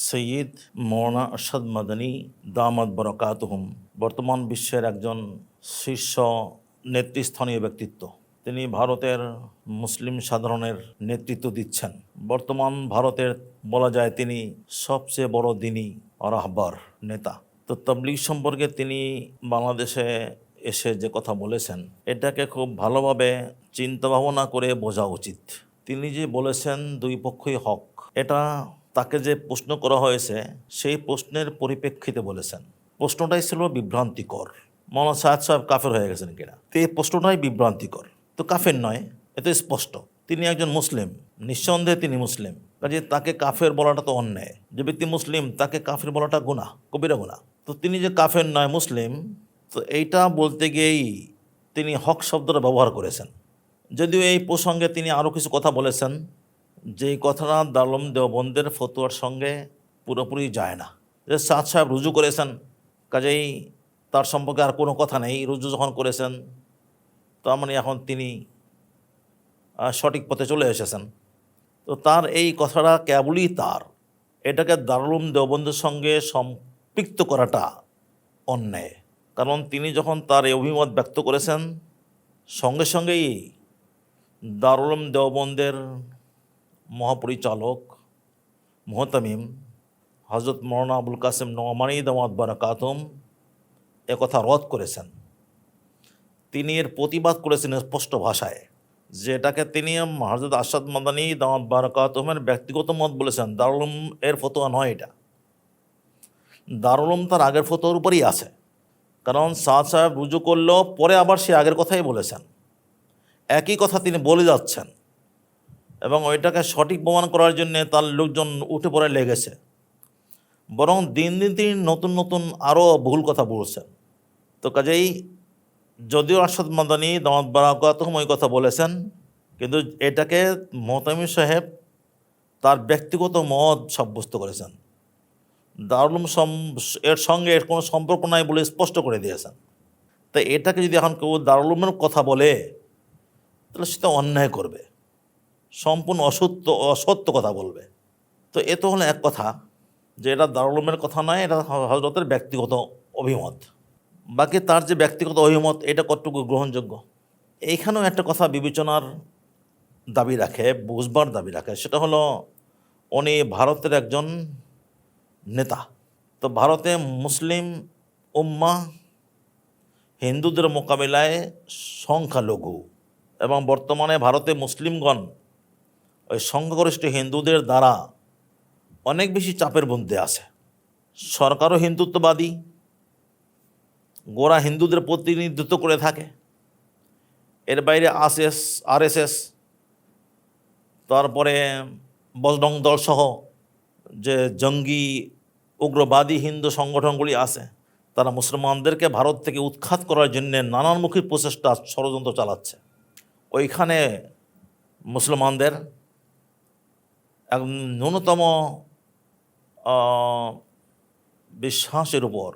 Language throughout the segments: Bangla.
সৈয়দ মৌলানা আরশাদ মাদানী দামাদ বরকাতহুম। বর্তমান বিশ্বের একজন শীর্ষ নেতৃস্থানীয় ব্যক্তিত্ব। তিনি ভারতের মুসলিম সাধারণের নেতৃত্ব দিচ্ছেন। বর্তমান ভারতের বলা যায় তিনি সবচেয়ে বড় দিনী রাহবার নেতা। তো তবলিগ সম্পর্কে তিনি বাংলাদেশে এসে যে কথা বলেছেন, এটাকে খুব ভালোভাবে চিন্তা ভাবনা করে বোঝা উচিত। তিনি যে বলেছেন দুই পক্ষই হক, এটা তাকে যে প্রশ্ন করা হয়েছে, সেই প্রশ্নের পরিপ্রেক্ষিতে বলেছেন। প্রশ্নটাই ছিল বিভ্রান্তিকর। মৌলানা সাহেদ সাহেব কাফের হয়ে গেছেন কিনা? তো এই প্রশ্নটাই বিভ্রান্তিকর। তো কাফের নয় এত স্পষ্ট। তিনি একজন মুসলিম, নিঃসন্দেহে তিনি মুসলিম। কাজে তাকে কাফের বলাটা তো অন্যায়। যে ব্যক্তি মুসলিম, তাকে কাফের বলাটা গুণা কবিরা গুণা তো তিনি যে কাফের নয়, মুসলিম, তো এইটা বলতে গিয়েই তিনি হক শব্দটা ব্যবহার করেছেন। যদিও এই প্রসঙ্গে তিনি আরও কিছু কথা বলেছেন যেই কথাটা দালম দেওবন্দের ফতুয়ার সঙ্গে পুরোপুরি যায় না। যে সাদ সাহেব রুজু করেছেন, কাজেই তার সম্পর্কে আর কোনো কথা নেই। রুজু যখন করেছেন, তার মানে এখন তিনি সঠিক পথে চলে এসেছেন। তো তার এই কথাটা কেবলই তার। এটাকে দারুলুম দেওবন্দের সঙ্গে সম্পৃক্ত করাটা অন্যায়। কারণ তিনি যখন তার এই অভিমত ব্যক্ত করেছেন, সঙ্গে সঙ্গেই দারুলুম দেওবন্দের মহাপরিচালক মোহতামিম হজরত মৌলানা আবুল কাসেম নোমানি দামাত বারাকাতম একথা রদ করেছেন। তিনি এর প্রতিবাদ করেছেন স্পষ্ট ভাষায় যেটাকে তিনি হজরত আসাদ মাদানী দামাত বারাকাতমের ব্যক্তিগত মত বলেছেন। দারুলুম এর ফতোয়া নয় এটা। দারুলম তার আগের ফতোয়ার উপরেই আছে। কারণ সাদ সাহেব রুজু করলেও পরে আবার সে আগের কথাই বলেছেন। একই কথা তিনি বলে যাচ্ছেন। এবং ওইটাকে সঠিক প্রমাণ করার জন্য তার লোকজন উঠে পড়ে লেগেছে বরং দিন দিন তিনি নতুন নতুন আরও ভুল কথা বলছেন। তো কাজেই যদিও আরশাদ মাদানী, দামাত বারাকাতহম ওই কথা বলেছেন, কিন্তু এটাকে মোহতামির সাহেব তার ব্যক্তিগত মত সাব্যস্ত করেছেন। দারুলুম সম- এর সঙ্গে এর কোনো সম্পর্ক নাই বলে স্পষ্ট করে দিয়েছেন। তাই এটাকে যদি এখন কেউ দারুলুমের কথা বলে, তাহলে সেটা অন্যায় করবে। সম্পূর্ণ অসত্য অসত্য কথা বলবে। তো এ তো হলো এক কথা, যে এটা দারুলুমের কথা নয়, এটা হজরতের ব্যক্তিগত অভিমত। বাকি তার যে ব্যক্তিগত অভিমত, এটা কতটুকু গ্রহণযোগ্য? এইখানেও একটা কথা বিবেচনার দাবি রাখে, বুঝবার দাবি রাখে, সেটা হলো উনি ভারতের একজন নেতা। তো ভারতে মুসলিম উম্মা হিন্দুদের মোকাবিলায় সংখ্যালঘু এবং বর্তমানে ভারতে মুসলিমগণ ওই সংখ্যাগরিষ্ঠ হিন্দুদের দ্বারা অনেক বেশি চাপের মধ্যে আছে। সরকারও হিন্দুত্ববাদী গোড়া হিন্দুদের প্রতিনিধিত্ব করে থাকে। এর বাইরে আসএস আরএসএস, তারপরে বজরং দল সহ যে জঙ্গি, উগ্রবাদী হিন্দু সংগঠনগুলি আছে, তারা মুসলমানদেরকে ভারত থেকে উৎখাত করার জন্যে নানানমুখী প্রচেষ্টা ষড়যন্ত্র চালাচ্ছে। ওইখানে মুসলমানদের ন্যূনতম বিশ্বাসের উপর।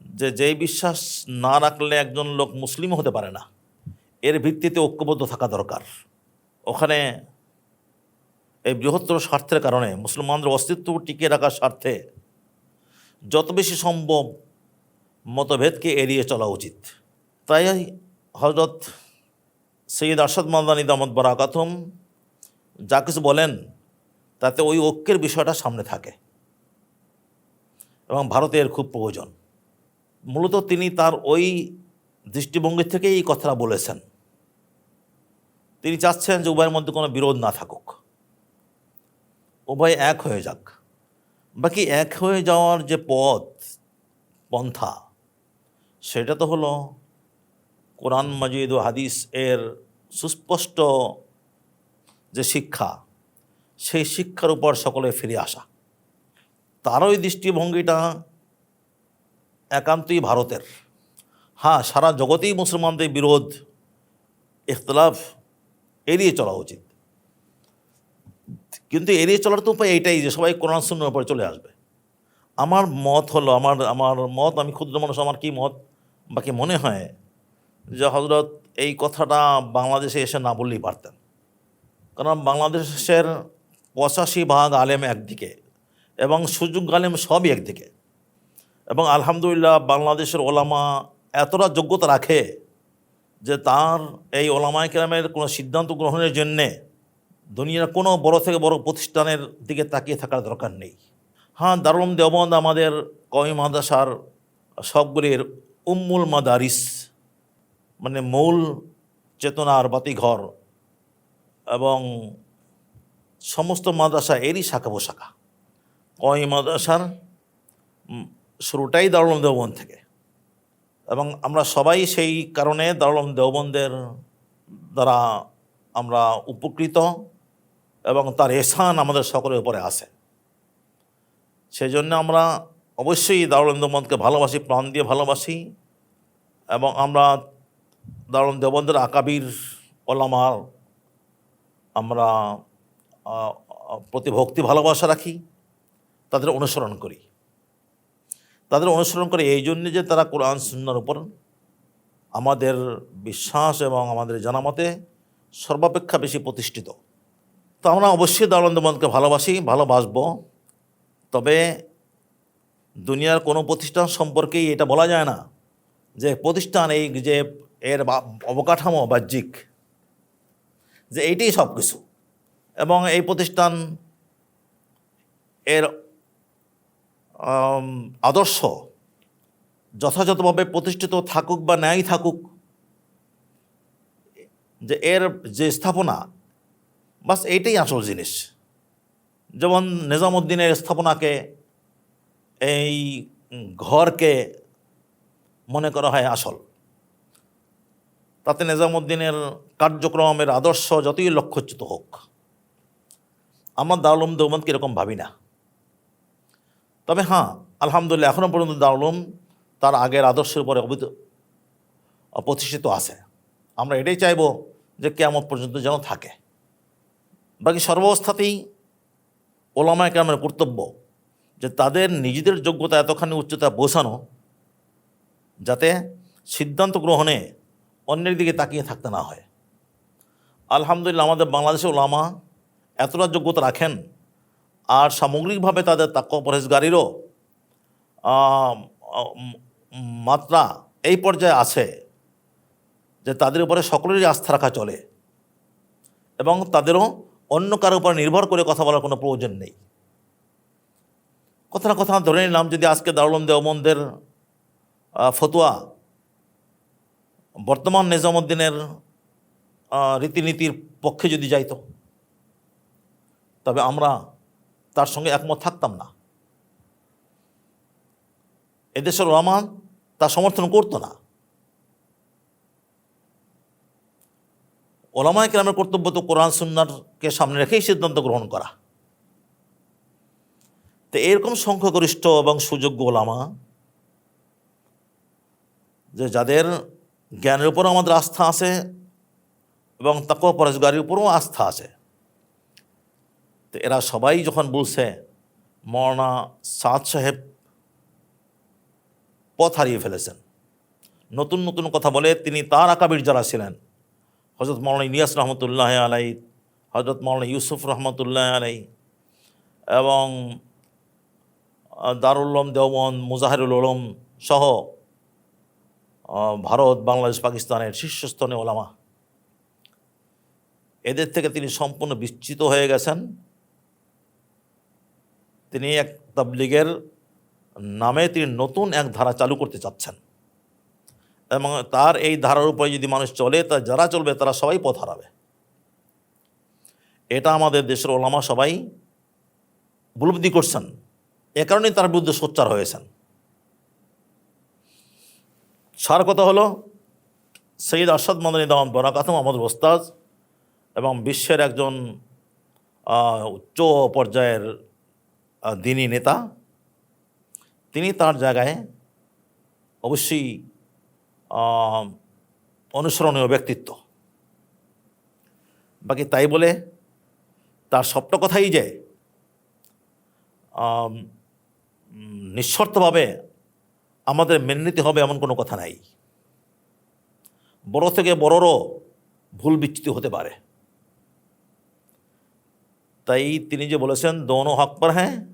যে, যেই বিশ্বাস না রাখলে একজন লোক মুসলিম হতে পারে না, এর ভিত্তিতে ঐক্যবদ্ধ থাকা দরকার। ওখানে এই বৃহত্তর স্বার্থের কারণে মুসলমানদের অস্তিত্ব টিকিয়ে রাখার স্বার্থে যত বেশি সম্ভব মতভেদকে এড়িয়ে চলা উচিত। তাই হজরত সৈয়দ আরশাদ মাদানী দামদ বারাকাতম যা কিছু বলেন তাতে ওই ঐক্যের বিষয়টা সামনে থাকে। এবং ভারতের খুব প্রয়োজন। মূলত তিনি তার ওই দৃষ্টিভঙ্গি থেকেই এই কথাটা বলেছেন। তিনি চাচ্ছেন যে উভয়ের মধ্যে কোনো বিরোধ না থাকুক। উভয় এক হয়ে যাক। বাকি এক হয়ে যাওয়ার যে পথ, পন্থা, সেটা তো হলো কোরআন মজিদ ও হাদিস এর সুস্পষ্ট যে শিক্ষা সেই শিক্ষার উপর সকলে ফিরে আসা। তার ওই দৃষ্টিভঙ্গিটা একান্তই ভারতের। হ্যাঁ সারা জগতেই মুসলমানদের বিরোধ, ইখতলাফ এড়িয়ে চলা উচিত। কিন্তু এড়িয়ে চলার তো উপায় এইটাই যে সবাই কোরআন শূন্যের উপরে চলে আসবে। আমার মত হলো, আমার আমার মত, আমি ক্ষুদ্র মানুষ, আমার কী মত? বাকি মনে হয় যে হজরত এই কথাটা বাংলাদেশে এসে না বললেই পারতেন। কারণ বাংলাদেশের পঁচাশি ভাগ আলেম একদিকে এবং সুযোগ আলেম সবই একদিকে। এবং আলহামদুলিল্লাহ বাংলাদেশের ওলামা এতটা যোগ্যতা রাখে যে তার এই ওলামায় কেরামের কোনো সিদ্ধান্ত গ্রহণের জন্যে দুনিয়ার কোনো বড় থেকে বড় প্রতিষ্ঠানের দিকে তাকিয়ে থাকার দরকার নেই। হ্যাঁ দারুল দেওবন্দ আমাদের কমি মাদ্রাসার সবগুলির উম্মুল মাদারিস মানে মূল চেতনার বাতিঘর এবং সমস্ত মাদ্রাসা এরই শাখা পোশাখা। কয় মাদ্রাসার? শুরুটাই দারুল দেওবন্দ থেকে। এবং আমরা সবাই সেই কারণে দারুল দেওবন্দের দ্বারা আমরা উপকৃত এবং তার এসান আমাদের সকলের উপরে আসে। সেই জন্য আমরা অবশ্যই দারুল দেওবন্দকে ভালোবাসি, প্রাণ দিয়ে ভালোবাসি এবং আমরা দারুল দেওবন্দের আকাবির ওলামার আমরা প্রতি ভক্তি, ভালোবাসা রাখি, তাদের অনুসরণ করি। তাদের অনুসরণ করে এই জন্যে যে তারা কোরআন, সুন্নার উপর আমাদের বিশ্বাস এবং আমাদের জানামতে সর্বাপেক্ষা বেশি প্রতিষ্ঠিত। তো আমরা অবশ্যই দারুলন্দমনকে ভালোবাসি, ভালোবাসবো। তবে দুনিয়ার কোনো প্রতিষ্ঠান সম্পর্কেই এটা বলা যায় না যে প্রতিষ্ঠান এই যে এর অবকাঠামো বাহ্যিক, যে এইটাই সব কিছু এবং এই প্রতিষ্ঠান এর আদর্শ যথাযথভাবে প্রতিষ্ঠিত থাকুক বা ন্যায় থাকুক, যে এর যে স্থাপনা, বাস এইটাই আসল জিনিস। যেমন নিজামুদ্দিনের স্থাপনাকে, এই ঘরকে মনে করা হয় আসল। তাতে নিজামুদ্দিনের কার্যক্রমের আদর্শ যতই লক্ষ্যচ্যুত হোক। আমরা দারুলুম দেওবন্দকে এরকম ভাবি না। তবে হ্যাঁ আলহামদুলিল্লাহ এখনও পর্যন্ত দারুলুম তার আগের আদর্শের উপরে অবিত প্রতিষ্ঠিত আছে। আমরা এটাই চাইব যে কেমন পর্যন্ত যেন থাকে। বাকি সর্বাবস্থাতেই ওলামায় কেরামের কর্তব্য যে তাদের নিজেদের যোগ্যতা এতখানি উচ্চতা বোঝানো, যাতে সিদ্ধান্ত গ্রহণে অন্যের দিকে তাকিয়ে থাকতে না হয়। আলহামদুলিল্লাহ, আমাদের বাংলাদেশে ওলামা এতটা যোগ্যতা রাখেন? আর সামগ্রিকভাবে তাদের আম, আম, মাত্রা এই পর্যায়ে আছে যে তাদের উপরে সকলেরই আস্থা রাখা চলে এবং তাদেরও অন্য কারোর উপর নির্ভর করে কথা বলার কোনো প্রয়োজন নেই। কথা না কথা ধরে নিলাম যদি আজকে দারুলম দেওবন্দের আহ, ফতোয়া বর্তমান নিজামুদ্দিনের রীতিনীতির পক্ষে যদি যাইতো। তবে আমরা তার সঙ্গে একমত থাকতাম না। এদেশের রহমান তা সমর্থন করতো না। ওলামায় কেরামের কর্তব্য তো কোরআন সুন্নারকে সামনে রেখেই সিদ্ধান্ত গ্রহণ করা। তো এরকম সংখ্যাগরিষ্ঠ এবং সুযোগ্য ওলামা, যে যাদের জ্ঞানের উপরও আমাদের আস্থা আছে এবং তাকে পরেশগারির উপরও আস্থা আছে তো এরা সবাই যখন বলছে মরনা সাদ সাহেব পথ হারিয়ে ফেলেছেন। নতুন নতুন কথা বলে তিনি তার আকাবির যারা ছিলেন হজরত মৌলানা ইলিয়াস রহমতুল্লাহ আলাই হজরত মৌলানা ইউসুফ রহমতুল্লাহ আলাই এবং আহ, দারুল উলুম দেওবন্দ মুজাহিরুল উলুম সহ ভারত বাংলাদেশ পাকিস্তানের শীর্ষস্থানীয় ওলামা। এদের থেকে তিনি সম্পূর্ণ বিচ্ছিত হয়ে গেছেন। তিনি এক তাবলিগের নামে তিনি নতুন এক ধারা চালু করতে চাচ্ছেন। এবং তার এই ধারার উপরে যদি মানুষ চলে, তা যারা চলবে, তারা সবাই পথ হারাবে। এটা আমাদের দেশের ওলামা সবাই উপলব্ধি করছেন। এ কারণেই তার বিরুদ্ধে সোচ্চার হয়েছেন। সার কথা হলো, সৈয়দ আরশাদ মাদানী দামান বরাকাতম আমাদের ওস্তাজ এবং বিশ্বের একজন উচ্চ পর্যায়ের দিনী নেতা। তিনি তার জায়গায় অবশ্যই অনুসরণীয় ব্যক্তিত্ব। বাকি তাই বলে তার সবটা কথাই যে নিঃশর্তভাবে আমাদের মেনে নিতে হবে এমন কোনো কথা নাই। বড় থেকে বড়রও ভুল বিচ্যুতি হতে পারে। তাই তিনি যে বলেছেন, দোনো হক পর হ্যাঁ।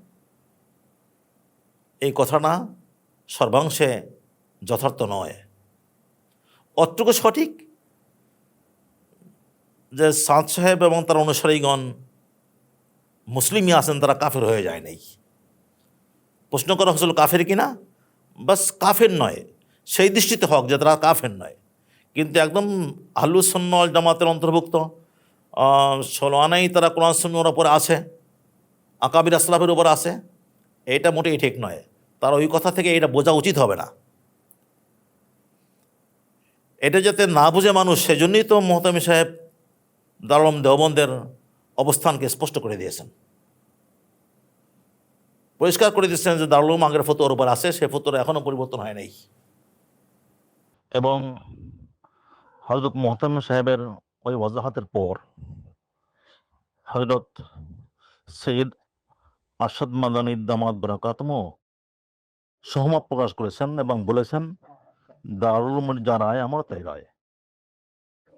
এই কথাটা সর্বাংশে যথার্থ নয়। অতটুকু সঠিক যে সাঁত সাহেব এবং তার অনুসারীগণ মুসলিমই আছেন, তারা কাফের হয়ে যায় নাই। প্রশ্ন করা হয়েছিল, কাফের কিনা বাস কাফের নয়, সেই দৃষ্টিতে হক যে তারা কাফের নয়। কিন্তু একদম আহলুসন্নল জামাতের অন্তর্ভুক্ত। ষোলো আনাই তারা কোরআন সুন্নর ওপর আছে, আকাবির আসলাফের উপর আছে। এটা মোটেই ঠিক নয়। তার ওই কথা থেকে এটা বোঝা উচিত হবে না। এটা যাতে না বুঝে মানুষ, সেজন্যই তো মোহতামি সাহেব দারুম দেওবন্দের অবস্থানকে স্পষ্ট করে দিয়েছেন। পরিষ্কার করে দিচ্ছেন যে দারুলুম আগের ফতোর উপর আছে, সে ফতোর এখনও পরিবর্তন হয় নাই। এবং হজরত মোহতাম সাহেবের ওই ওয়াজাহাতের পর হজরত সৈয়দ আসাদ মাদানী দামাদ বরাকাতমও সহমত প্রকাশ করেছেন এবং বলেছেন, দারুল উলুমের যা রায় আমার তাই রায়।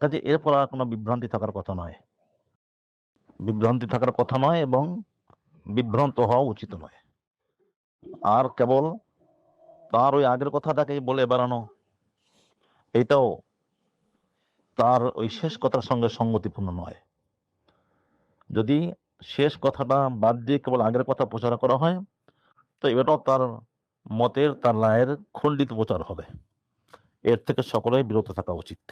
কাজে এরপর আর কোনো বিভ্রান্তি থাকার কথা নয়। বিভ্রান্তি থাকার কথা নয় এবং বিভ্রান্ত হওয়া উচিত নয়। আর কেবল তার ওই আগের কথাটাকেই বলে বেড়ানো, এটাও তার ওই শেষ কথার সঙ্গে সঙ্গতিপূর্ণ নয়। যদি শেষ কথাটা বাদ দিয়ে কেবল আগের কথা প্রচার করা হয়, তো এটাও তার মতের, তার রায়ের খণ্ডিত প্রচার হবে। এর থেকে সকলেই বিরত থাকা উচিত।